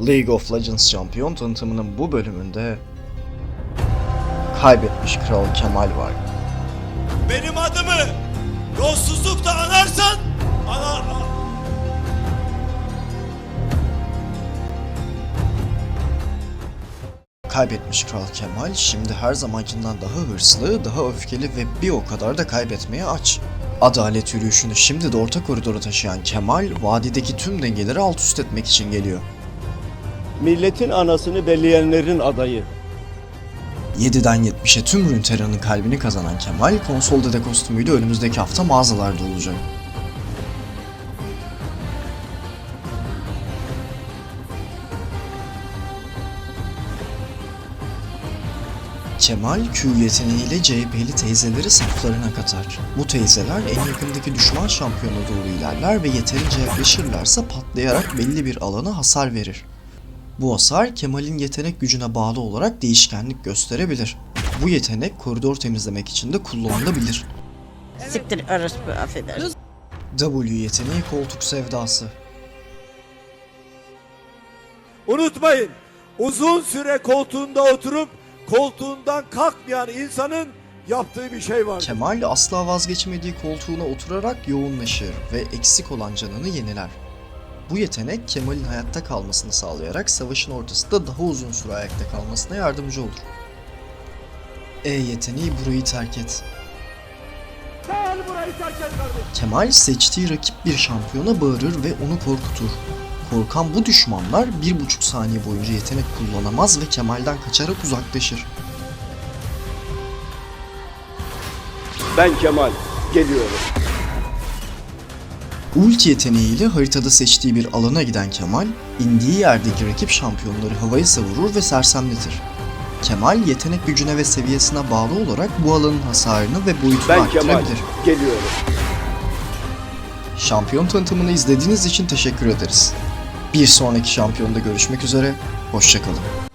League of Legends şampiyon tanıtımının bu bölümünde kaybetmiş Kral Kemal var. Benim adımı yolsuzlukla anarsan ana Kaybetmiş Kral Kemal şimdi her zamankinden daha hırslı, daha öfkeli ve bir o kadar da kaybetmeye aç. Adalet yürüyüşünü şimdi de orta koridora taşıyan Kemal, vadideki tüm dengeleri alt üst etmek için geliyor. Milletin anasını belleyenlerin adayı. 7'den 70'e tüm Runeterra'nın kalbini kazanan Kemal, konsol dede kostümüyle önümüzdeki hafta mağazalarda olacak. Kemal, Q yeteneğiyle CHP'li teyzeleri saflarına katar. Bu teyzeler en yakındaki düşman şampiyona doğru ilerler ve yeterince yaklaşırlarsa patlayarak belli bir alana hasar verir. Bu hasar Kemal'in yetenek gücüne bağlı olarak değişkenlik gösterebilir. Bu yetenek koridor temizlemek için de kullanılabilir. Siktir orospu affedersin. W yeteneği koltuk sevdası. unutmayın. Uzun süre koltuğunda oturup koltuğundan kalkmayan insanın yaptığı bir şey var. Kemal asla vazgeçmediği koltuğuna oturarak yoğunlaşır ve eksik olan canını yeniler. Bu yetenek Kemal'in hayatta kalmasını sağlayarak savaşın ortasında daha uzun süre ayakta kalmasına yardımcı olur. E yeteneği burayı terk et. Kemal seçtiği rakip bir şampiyona bağırır ve onu korkutur. Korkan bu düşmanlar bir buçuk saniye boyunca yetenek kullanamaz ve Kemal'den kaçarak uzaklaşır. Ben Kemal. Geliyorum. Ulti yeteneğiyle haritada seçtiği bir alana giden Kemal, indiği yerdeki rakip şampiyonları havaya savurur ve sersemletir. Kemal yetenek gücüne ve seviyesine bağlı olarak bu alanın hasarını ve boyutunu Ben Kemal. arttırabilir. Geliyorum. Şampiyon tanıtımını izlediğiniz için teşekkür ederiz. Bir sonraki şampiyonda görüşmek üzere, hoşçakalın.